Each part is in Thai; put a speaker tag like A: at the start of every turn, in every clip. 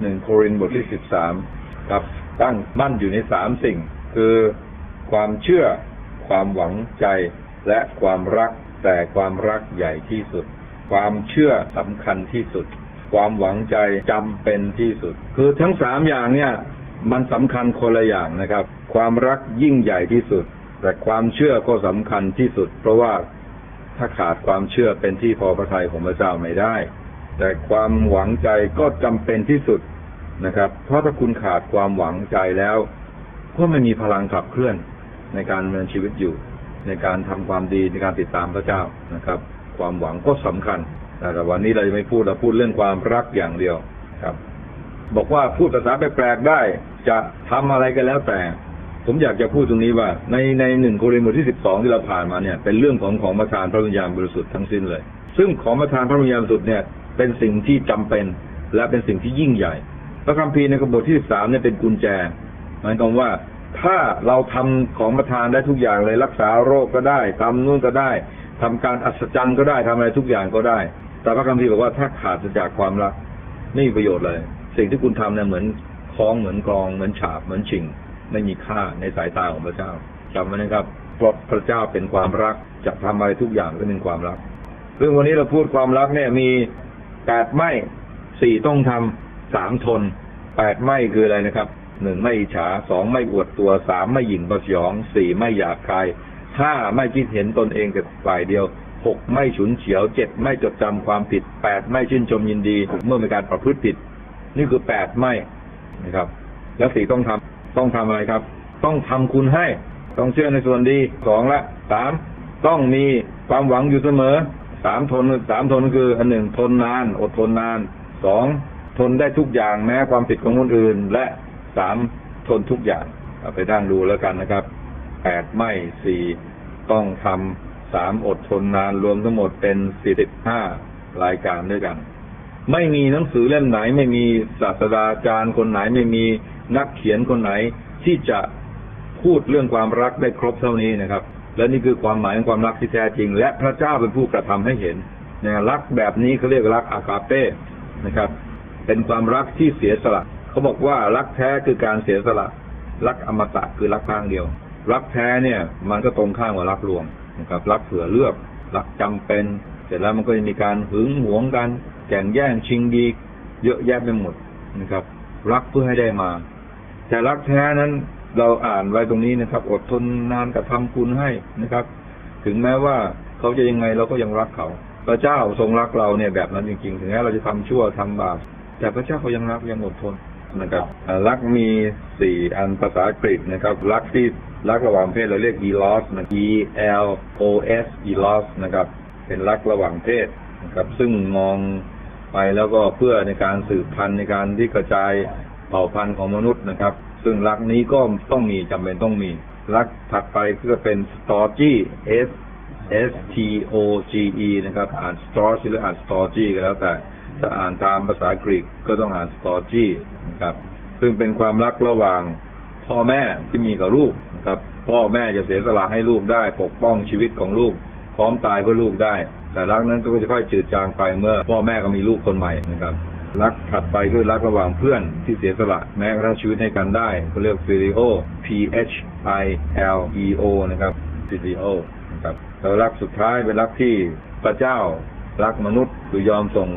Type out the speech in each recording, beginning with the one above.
A: หนึ่งโครินบทที่สิบสามครับตั้งมั่นอยู่ในสามสิ่ง คือความเชื่อ ความหวังใจ และความรัก แต่ความรักใหญ่ที่สุด ความเชื่อสำคัญที่สุด ความหวังใจจำเป็นที่สุด คือทั้งสามอย่างเนี่ย มันสำคัญคนละอย่างนะครับ ความรักยิ่งใหญ่ที่สุด แต่ความเชื่อก็สำคัญที่สุด เพราะว่าถ้าขาดความเชื่อเป็นที่พอพระทัยของพระเจ้าไม่ได้ แต่ความหวังใจก็จำเป็นที่สุด นะครับ เพราะถ้าคุณขาดความหวังใจแล้ว ก็ไม่มีพลังขับเคลื่อนในการดำเนินชีวิตอยู่ ในการทำความดีในการติดตามพระเจ้านะครับ ความหวังก็สำคัญ แต่วันนี้เราจะไม่พูดเราพูดเรื่องความรักอย่างเดียวครับ บอกว่าพูดภาษาแปลกๆได้ จะทำอะไรก็แล้วแต่ ผมอยากจะพูดตรงนี้ว่า ในในหนึ่งโครินธ์บทที่สิบสองที่เราผ่านมาเนี่ยเป็นเรื่องของของประทานพระวิญญาณบริสุทธิ์ทั้งสิ้นเลย ซึ่งของประทานพระวิญญาณบริสุทธิ์เนี่ยเป็นสิ่งที่จำเป็นและเป็นสิ่งที่ยิ่งใหญ่ พระคัมภีร์ในบทที่สิบสามเนี่ยเป็นกุญแจหมายความว่าถ้าเราทำของประทานได้ทุกอย่างเลยรักษาโรคก็ได้ทำนู่นก็ได้ทำการอัศจรรย์ก็ได้ทำอะไรทุกอย่างก็ได้ แต่พระคัมภีร์บอกว่าถ้าขาดจากความรักไม่มีประโยชน์เลย สิ่งที่คุณทำเนี่ยเหมือนคล้องเหมือนกลองเหมือนฉาบเหมือนชิง ไม่มีค่าในสายตาของพระเจ้าจำไว้นะครับเพราะพระเจ้าเป็นความรักจะทำอะไรทุกอย่างก็เป็นความรักซึ่งวันนี้เราพูดความรักเนี่ยมีแปดไม่สี่ต้องทำสามทน แปดไม่คืออะไรนะครับหนึ่งไม่อิจฉาสองไม่อวดตัวสามไม่หยิ่งประยองสี่ไม่อยากใครห้าไม่คิดเห็นตนเองแต่ฝ่ายเดียวหกไม่ฉุนเฉียวเจ็ดไม่จดจำความผิดแปดไม่ชื่นชมยินดีเมื่อมีการประพฤติผิด นี่คือแปดไม่นะครับ แล้วสี่ต้องทำต้องทำอะไรครับ ต้องทำคุณให้ ต้องเชื่อในส่วนดีสองละสามต้องมีความหวังอยู่เสมอสามทนสามทนคืออันหนึ่งทนนาน อดทนนานสอง ทนได้ทุกอย่างแม้ความผิดของคนอื่น และสามทนทุกอย่างไปดั้งดูแล้วกันนะครับแปดไม่สี่ต้องทำสามอดทนนานรวมทั้งหมดเป็นสี่สิบห้ารายการด้วยกัน ไม่มีหนังสือเล่มไหน ไม่มีศาสตราจารย์คนไหนไม่มีนักเขียนคนไหน ที่จะพูดเรื่องความรักได้ครบเท่านี้นะครับ และนี่คือความหมายของความรักที่แท้จริง และพระเจ้าเป็นผู้กระทำให้เห็นนะรักแบบนี้เขาเรียกรักอากาเป้นะครับ เป็นความรักที่เสียสละ เขาบอกว่ารักแท้คือการเสียสละ รักอมตะคือรักข้างเดียว รักแท้เนี่ย มันก็ตรงข้ามกับรักลวงนะครับ รักเผื่อเลือก รักจำเป็น เสร็จแล้วมันก็จะมีการหึงหวงกัน แข่งแย่งชิงดี เยอะแยะไปหมดนะครับ รักเพื่อให้ได้มา แต่รักแท้นั้นเราอ่านไว้ตรงนี้นะครับ อดทนนานกับทำคุณให้นะครับ ถึงแม้ว่าเขาจะยังไงเราก็ยังรักเขา พระเจ้าทรงรักเราเนี่ยแบบนั้นจริงๆ ถึงแม้เราจะทำชั่วทำบาป แต่พระเจ้าเขายังรักยังอดทนนะครับรักมีสี่อันภาษาอังกฤษนะครับ รักที่รักระหว่างเพศเราเรียก eros นะ e l o s eros นะครับ เป็นรักระหว่างเพศนะครับ ซึ่งมองไปแล้วก็เพื่อในการสืบพันธุ์ในการที่กระจายเผ่าพันธุ์ของมนุษย์นะครับ ซึ่งรักนี้ก็ต้องมีจำเป็นต้องมี รักถัดไปก็เป็น storgy s S T O G E นะครับ อ่าน storgy หรืออ่าน storgy ก็แล้วแต่ ถ้าอ่านตามภาษากรีกก็ต้องอ่าน storgy นะครับ ซึ่งเป็นความรักระหว่างพ่อแม่ที่มีกับลูกนะครับ พ่อแม่จะเสียสละให้ลูกได้ ปกป้องชีวิตของลูก พร้อมตายเพื่อลูกได้ แต่รักนั้นก็จะค่อยจืดจางไปเมื่อ พ่อแม่ก็มีลูกคนใหม่นะครับรักถัดไปคือรักระหว่างเพื่อนที่เสียสละแม้กระทั่งชีวิตให้กันได้เขาเรียก phileo P H I L E O นะครับ phileo นะครับแล้วรักสุดท้ายเป็นรักที่พระเจ้ารักมนุษย์คือยอมส่ง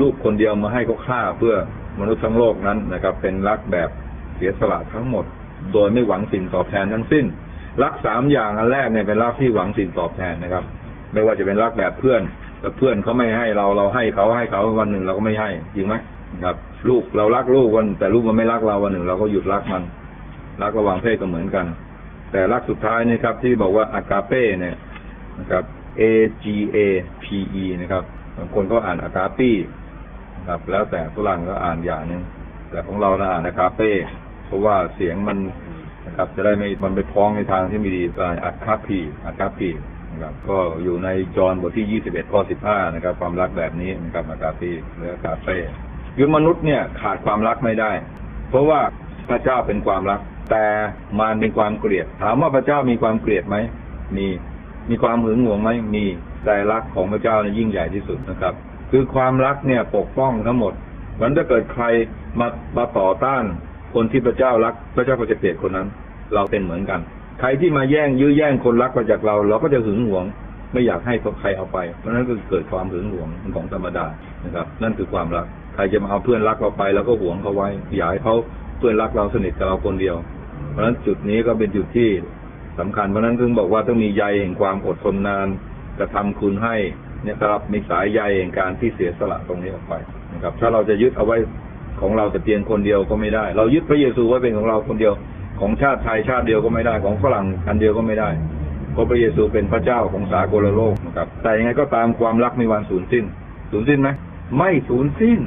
A: ลูกคนเดียวมาให้เขาฆ่าเพื่อมนุษย์ทั้งโลกนั้นนะครับ เป็นรักแบบเสียสละทั้งหมด โดยไม่หวังสิ่งตอบแทนทั้งสิ้น รักสามอย่างอันแรกเนี่ยเป็นรักที่หวังสิ่งตอบแทนนะครับ ไม่ว่าจะเป็นรักแบบเพื่อนแต่เพื่อนเขาไม่ให้เราเราให้เขาให้เขาวันหนึ่งเราก็ไม่ให้จริงไหมครับ ลูกเรารักลูกวัน แต่ลูกมันไม่รักเราวันหนึ่งเราก็หยุดรักมันรักระหว่างเพศก็เหมือนกัน แต่รักสุดท้ายนี่ครับ ที่บอกว่าอากาเป้เนี่ยนะครับ A G A P E นะครับบางคนก็อ่านอากาปี ครับ แล้วแต่ฝรั่งก็อ่านอย่างหนึงแต่ของเรานะอ่านอากาเป้เพราะว่าเสียงมันนะครับ จะได้ไม่มันไปพ้องในทางที่ไม่ดีไปอากาปีอากาปีนะครับก็อยู่ในจอห์นบทที่ 21 ข้อ 15 นะครับ ความรักแบบนี้นะครับอากาปีหรืออากาเป้คือมนุษย์เนี่ยขาดความรักไม่ได้ เพราะว่าพระเจ้าเป็นความรัก แต่มารเป็นความเกลียด ถามว่าพระเจ้ามีความเกลียดไหมมีมีความหึงหวงไหมมีแต่รักของพระเจ้านี่ยิ่งใหญ่ที่สุดนะครับ คือความรักเนี่ยปกป้องทั้งหมดมันถ้าเกิดใครมามาต่อต้านคนที่พระเจ้ารัก พระเจ้าก็จะเกลียดคนนั้น เราเป็นเหมือนกัน ใครที่มาแย่งยื้อแย่งคนรักไปจากเรา เราก็จะหึงหวง ไม่อยากให้ใครเอาไป เพราะนั้นก็เกิดความหึงหวงของธรรมดานะครับ นั่นคือความรัก ใครจะมาเอาเพื่อนรักเราไปเราก็หวงเขาไว้อยากให้เขาเพื่อนรักเราสนิทกับเราคนเดียว เพราะฉะนั้นจุดนี้ก็เป็นจุดที่สำคัญเพราะนั้นถึงบอกว่าต้องมีใยแห่งความอดทนนานกระทำคุณให้ นะครับ มีสายใยแห่งการที่เสียสละตรงนี้ออกไปนะครับ ถ้าเราจะยึดเอาไว้ของเราแต่เพียงคนเดียวก็ไม่ได้ เรายึดพระเยซูไว้เป็นของเราคนเดียว ของชาติไทยชาติเดียวก็ไม่ได้ ของฝรั่งอันเดียวก็ไม่ได้เพราะพระเยซูเป็นพระเจ้าของสากลโลกนะครับ แต่ยังไงก็ตามความรักมีวันสูญสิ้น สูญสิ้นไหมไม่สูญสิ้น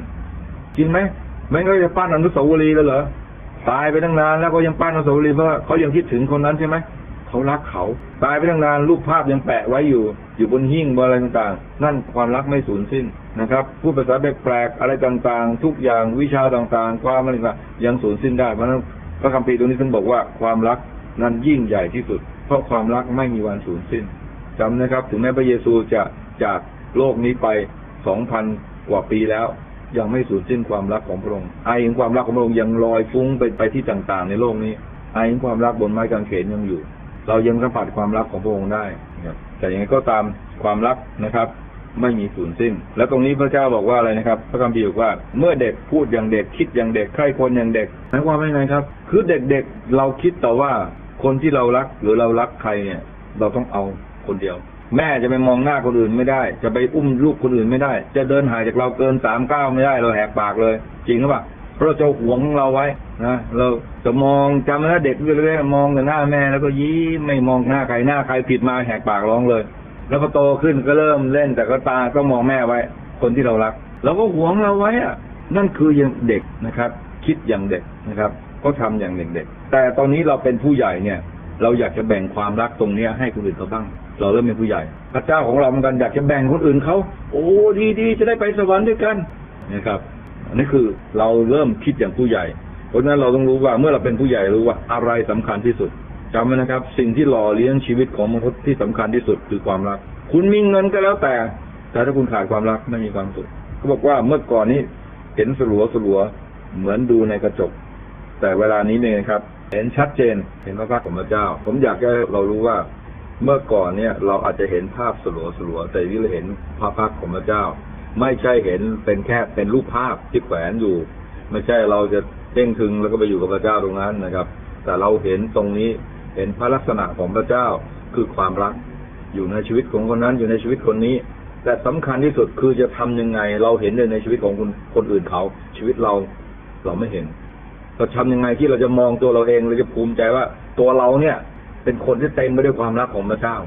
A: จริงไหมไม่งั้นก็จะปั้นอนุสาวรีย์แล้วเหรอตายไปตั้งนานแล้วก็ยังปั้นอนุสาวรีย์เพราะเขายังคิดถึงคนนั้นใช่ไหม เขารักเขา ตายไปตั้งนานรูปภาพยังแปะไว้อยู่ อยู่บนหิ้งบนอะไรต่างๆ นั่นความรักไม่สูญสิ้นนะครับพูดภาษาแปลกๆอะไรต่างๆ ทุกอย่างวิชาต่างๆ ความอะไรต่างๆยังสูญสิ้นได้เพราะนั้นพระคัมภีร์ตรงนี้ท่านบอกว่าความรักนั้นยิ่งใหญ่ที่สุด เพราะความรักไม่มีวันสูญสิ้นจำนะครับ ถึงแม้พระเยซูจะจากโลกนี้ไปสองพันกว่าปีแล้ว ยังไม่สูญสิ้นความรักของพระองค์ไอแห่งความรักของพระองค์ยังลอยฟุ้งไปไปที่ต่างๆ ในโลกนี้ไอแห่งความรักบนไม้กางเขนยังอยู่ เรายังสัมผัสความรักของพระองค์ได้แต่อยังไงก็ตามความรักนะครับ ไม่มีสูญสิ้น แล้วตรงนี้พระเจ้าบอกว่าอะไรนะครับ พระคัมภีร์บอกว่า เมื่อเด็กพูดอย่างเด็กคิดอย่างเด็กใคร่คนอย่างเด็กหมายความว่าไงครับ คือเด็กๆเราคิดแต่ว่าคนที่เรารักหรือเรารักใครเนี่ย เราต้องเอาคนเดียว แม่จะไปมองหน้าคนอื่นไม่ได้ จะไปอุ้มลูกคนอื่นไม่ได้ จะเดินหางจากเราเกินสามก้าวไม่ได้เราแหกปากเลย จริงหรือเปล่า เพราะเราจะหวงของเราไว้นะเราจะมองจำไว้นะเด็กเรื่อยๆมองแต่หน้าแม่แล้วก็ยิ้มไม่มองหน้าใครหน้าใครผิดมาแหกปากร้องเลย แล้วพอโตขึ้นก็เริ่มเล่นแต่ก็ตาก็มองแม่ไว้ คนที่เรารักเราก็หวงเราไว้อะนั่นคือยังเด็กนะครับ คิดอย่างเด็กนะครับ ก็ทำอย่างเด็กๆแต่ตอนนี้เราเป็นผู้ใหญ่เนี่ย เราอยากจะแบ่งความรักตรงเนี้ยให้คนอื่นเขาบ้างเราเริ่มเป็นผู้ใหญ่ พระเจ้าของเราเหมือนกันอยากจะแบ่งคนอื่นเขาโอ้ดีดีๆจะได้ไปสวรรค์ด้วยกันนะครับ อันนี้คือเราเริ่มคิดอย่างผู้ใหญ่ เพราะฉะนั้นเราต้องรู้ว่าเมื่อเราเป็นผู้ใหญ่รู้ว่าอะไรสำคัญที่สุดจำไว้นะครับ สิ่งที่หล่อเลี้ยงชีวิตของมนุษย์ที่สำคัญที่สุดคือความรัก คุณมีเงินก็แล้วแต่ แต่ถ้าคุณขาดความรักไม่มีความสุขเขาบอกว่าเมื่อก่อนนี้เห็นสลัวสลัวเหมือนดูในกระจก แต่เวลานี้เนี่ยนะครับ เห็นชัดเจนเห็นพระพักของพระเจ้า ผมอยากให้เรารู้ว่าเมื่อก่อนเนี่ยเราอาจจะเห็นภาพสลัวสลัวแต่นี่เราเห็นพระพักของพระเจ้า ไม่ใช่เห็นเป็นแค่เป็นรูปภาพที่แขวนอยู่ ไม่ใช่เราจะเด้งถึงแล้วก็ไปอยู่กับพระเจ้าตรงนั้นนะครับ แต่เราเห็นตรงนี้เห็นพระลักษณะของพระเจ้าคือความรัก อยู่ในชีวิตของคนนั้นอยู่ในชีวิตคนนี้แต่สำคัญที่สุดคือจะทำยังไง เราเห็นเลยในชีวิตของคนคนอื่นเขา ชีวิตเราเราไม่เห็นเราทำยังไงที่เราจะมองตัวเราเองเราจะภูมิใจว่าตัวเราเนี่ย เป็นคนที่เต็มไปด้วยความรักของพระเจ้า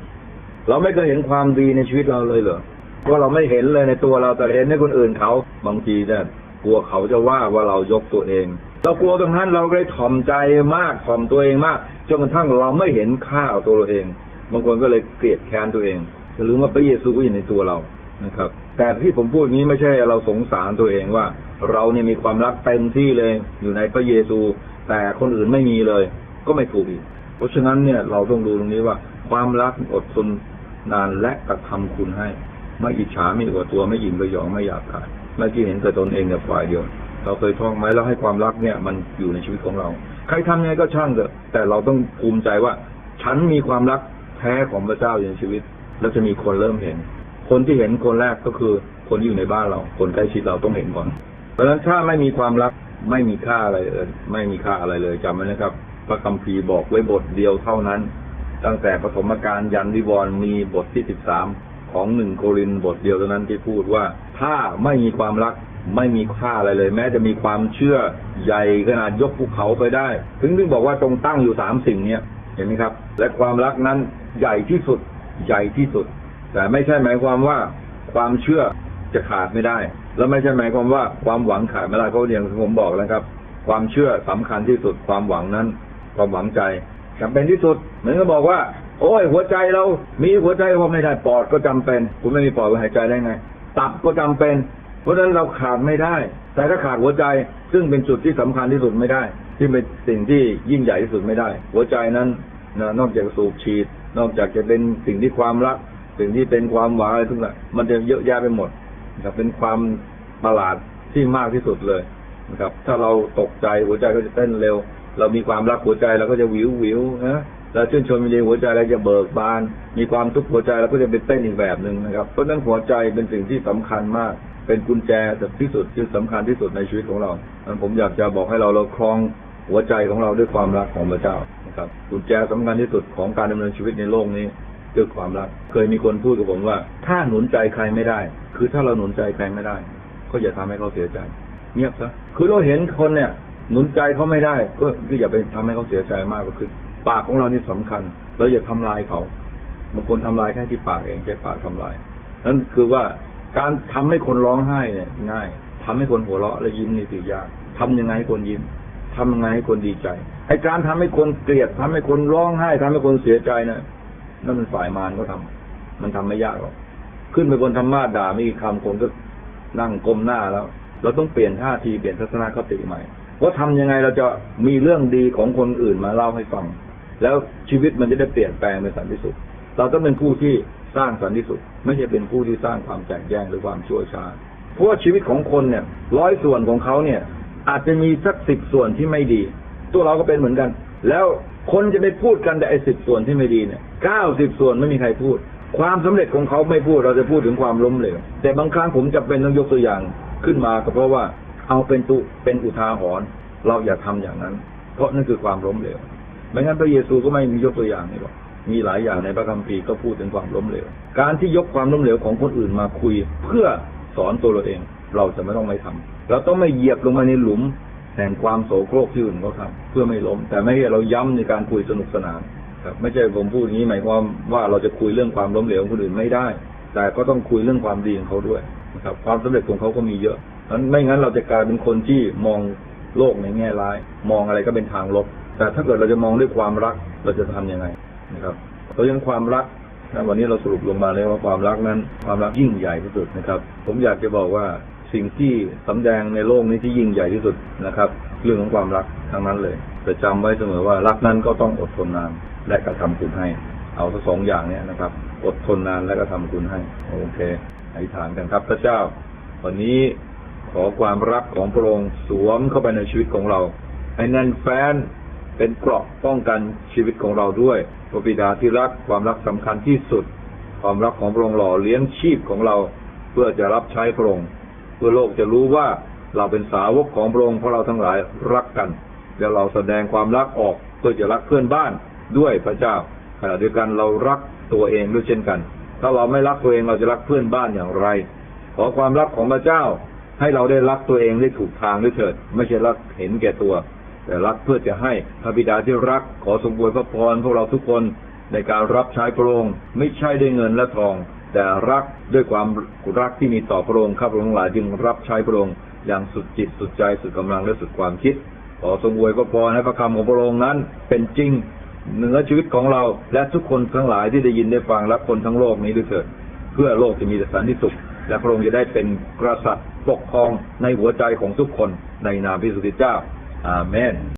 A: เราไม่เคยเห็นความดีในชีวิตเราเลยเหรอ เพราเราไม่เห็นเลยในตัวเราแต่เห็นในคนอื่นเขาบางทีเนี่ยกลัวเขาจะว่าว่าเรายกตัวเอง เรากลัวตรงนั้นเราเลยถ่อมใจมากถ่อมตัวเองมากจนกระทั่งเราไม่เห็นค่าของตัวเราเอง บางคนก็เลยเกลียดแค้นตัวเองจะลืมว่าพระเยซูก็อยู่ในตัวเรานะครับ แต่ที่ผมพูดอย่างนี้ไม่ใช่เราสงสารตัวเองว่า เราเนี่ยมีความรักเต็มที่เลยอยู่ในพระเยซู แต่คนอื่นไม่มีเลย ก็ไม่ถูกอีก เพราะฉะนั้นเนี่ยเราต้องดูตรงนี้ว่า ความรักอดทนนานและกระทำคุณให้ ไม่อิจฉาไม่อวดตัวไม่หยิ่งไม่หยองไม่อยากขายไม่คิดเห็นแต่ตนเองแต่ฝ่ายเดียว เราเคยท่องไหมแล้วให้ความรักเนี่ย มันอยู่ในชีวิตของเรา ใครทำยังไงก็ช่างเถอะ แต่เราต้องภูมิใจว่า ฉันมีความรักแท้ของพระเจ้าอยู่ในชีวิต แล้วจะมีคนเริ่มเห็น คนที่เห็นคนแรกก็คือ คนที่อยู่ในบ้านเรา คนใกล้ชิดเราต้องเห็นก่อน เพราะฉะนั้นถ้าไม่มีความรักไม่มีค่าอะไรเลยไม่มีค่าอะไรเลยจำไว้นะครับ พระคัมภีร์บอกไว้บทเดียวเท่านั้น ตั้งแต่ปฐมกาลยันวิวรณ์มีบทที่สิบสาม ของหนึ่งโครินบทเดียวเท่านั้นที่พูดว่า ถ้าไม่มีความรักไม่มีค่าอะไรเลย แม้จะมีความเชื่อใหญ่ขนาดยกภูเขาไปได้ ถึงถึงบอกว่าตรงตั้งอยู่สามสิ่งเนี้ยเห็นไหมครับ และความรักนั้นใหญ่ที่สุดใหญ่ที่สุด แต่ไม่ใช่หมายความว่าความเชื่อจะขาดไม่ได้ แล้วไม่ใช่หมายความว่าความหวังขาดไม่ได้เพราะอย่างที่ผมบอกแล้วครับ ความเชื่อสำคัญที่สุดความหวังนั้น ความหวังใจจำเป็นที่สุดเหมือนกับบอกว่า โอ้ยหัวใจเรา มีหัวใจพอไม่ได้ปอดก็จำเป็น คุณไม่มีปอดคุณหายใจได้ไง ตับก็จำเป็น เพราะฉะนั้นเราขาดไม่ได้ แต่ถ้าขาดหัวใจซึ่งเป็นจุดที่สำคัญที่สุดไม่ได้ ที่เป็นสิ่งที่ยิ่งใหญ่ที่สุดไม่ได้ หัวใจนั้นนะนอกจากสูบฉีด นอกจากจะเป็นสิ่งที่ความรัก สิ่งที่เป็นความหวังอะไรทุกอย่างมันจะเยอะแยะไปหมดนะครับเป็นความประหลาดที่มากที่สุดเลยนะครับ ถ้าเราตกใจหัวใจก็จะเต้นเร็ว เรามีความรักหัวใจเราก็จะวิววิวนะ เราชื่นชมยินดีหัวใจเราจะเบิกบาน มีความทุกข์หัวใจเราก็จะเป็นเต้นอีกแบบหนึ่งนะครับ เพราะฉะนั้นหัวใจเป็นสิ่งที่สำคัญมาก เป็นกุญแจที่สุดที่สำคัญที่สุดในชีวิตของเราดันั้นผมอยากจะบอกให้เราเราครองหัวใจของเราด้วยความรักของพระเจ้านะครับกุญแจสำคัญที่สุดของการดำเนินชีวิตในโลกนี้คือความรัก เคยมีคนพูดกับผมว่า ถ้าหนุนใจใครไม่ได้ คือถ้าเราหนุนใจใครไม่ได้ ก็อย่าทำให้เขาเสียใจ เงียบซะคือเราเห็นคนเนี่ยหนุนใจเขาไม่ได้ ก็อย่าไปทำให้เขาเสียใจมากก็คือ ปากของเรานี่สำคัญ เราอย่าทำลายเขาบางคนทำลายแค่ที่ปากเองใช้ปากทำลายนั่นคือว่าการทำให้คนร้องไห้เนี่ยง่ายทำให้คนหัวเราะและยิ้มนี่คือยากทำยังไงให้คนยิ้มทำยังไงให้คนดีใจไอการทำให้คนเกลียดทำให้คนร้องไห้ทำให้คนเสียใจนะนั่นมันฝ่ายมารก็ทำมันทำไม่ยากหรอกขึ้นไปบนธรรมาด่าไม่กี่คำคนก็นั่งก้มหน้าแล้ว เราต้องเปลี่ยนท่าทีเปลี่ยนทัศนคติใหม่ ว่าทำยังไงเราจะมีเรื่องดีของคนอื่นมาเล่าให้ฟัง แล้วชีวิตมันจะได้เปลี่ยนแปลงเป็นสันติสุข เราต้องเป็นผู้ที่สร้างสันติสุข ไม่ใช่เป็นผู้ที่สร้างความแตกแยกหรือความชั่วช้าเพราะว่าชีวิตของคนเนี่ย ร้อยส่วนของเขาเนี่ย อาจจะมีสักสิบส่วนที่ไม่ดี ตัวเราก็เป็นเหมือนกัน แล้วคนจะไปพูดกันแต่ไอ้สิบส่วนที่ไม่ดีเนี่ยเก้าสิบส่วนไม่มีใครพูด ความสำเร็จของเขาไม่พูดเราจะพูดถึงความล้มเหลวแต่บางครั้งผมจะเป็นต้องยกตัวอย่างขึ้นมาก็เพราะว่า เอาเป็นตุเป็นอุทาหรณ์เราอย่าทำอย่างนั้น เพราะนั่นคือความล้มเหลวไม่งั้นพระเยซูก็ไม่มียกตัวอย่างนี่หรอกมีหลายอย่างในพระคัมภีร์ก็พูดถึงความล้มเหลว การที่ยกความล้มเหลวของคนอื่นมาคุย เพื่อสอนตัวเราเอง เราจะไม่ต้องไม่ทำเราต้องไม่เหยียบลงมาในหลุมแห่งความโสโครกที่อื่นเขาทำเพื่อไม่ล้ม แต่ไม่ใช่เราย้ำในการคุยสนุกสนานครับไม่ใช่ผมพูดอย่างนี้หมายความว่าเราจะคุยเรื่องความล้มเหลวของคนอื่นไม่ได้ แต่ก็ต้องคุยเรื่องความดีของเขาด้วยนะครับ ความสำเร็จของเขาก็มีเยอะ นั้นไม่งั้นเราจะกลายเป็นคนที่มองโลกในแง่ร้าย มองอะไรก็เป็นทางลบ แต่ถ้าเกิดเราจะมองด้วยความรักเราจะทำยังไงนะครับเพราะฉะนั้นความรักนะวันนี้เราสรุปลงมาเลยว่าความรักนั้น ความรักยิ่งใหญ่ที่สุดนะครับ ผมอยากจะบอกว่าสิ่งที่สำแดงในโลกนี้ที่ยิ่งใหญ่ที่สุดนะครับ เรื่องของความรักทั้งนั้นเลยแต่จำไว้เสมอว่ารักนั้นก็ต้องอดทนนานและกระทำคุณให้ เอาทั้งสองอย่างเนี้ยนะครับ อดทนนานและก็ทำคุณให้ โอเคอธิษฐานกันครับพระเจ้า วันนี้ ขอความรักของพระองค์สวมเข้าไปในชีวิตของเรา ให้แน่นแฟ้นเป็นเกราะป้องกันชีวิตของเราด้วยพระบิดาที่รักความรักสำคัญที่สุด ความรักของพระองค์หล่อเลี้ยงชีพของเรา เพื่อจะรับใช้พระองค์เพื่อโลกจะรู้ว่าเราเป็นสาวกของพระองค์เพราะเราทั้งหลายรักกันแล้วเราแสดงความรักออกเพื่อจะรักเพื่อนบ้านด้วยพระเจ้าขณะเดียวกันเรารักตัวเองด้วยเช่นกัน ถ้าเราไม่รักตัวเองเราจะรักเพื่อนบ้านอย่างไร ขอความรักของพระเจ้า ให้เราได้รักตัวเองได้ถูกทางด้วยเถิด ไม่ใช่รักเห็นแก่ตัว แต่รักเพื่อจะให้พระบิดาที่รักขอทรงบวยพระพรพวกเราทุกคนในการรับใช้พระองค์ไม่ใช่ด้วยเงินและทอง แต่รักด้วยความรักที่มีต่อพระองค์ข้าพระองค์หลายจึงรับใช้พระองค์อย่างสุดจิตสุดใจสุดกำลังและสุดความคิด ขอทรงบวยพระพรให้พระคำของพระองค์นั้น เป็นจริงเหนือชีวิตของเราและทุกคนทั้งหลายที่ได้ยินได้ฟังและคนทั้งโลกนี้ด้วยเถิด เพื่อโลกจะมีแต่สันติสุข และพระองค์จะได้เป็นกษัตริย์ ปกครองในหัวใจของทุกคนในนามพระสุติเจ้า อาเมน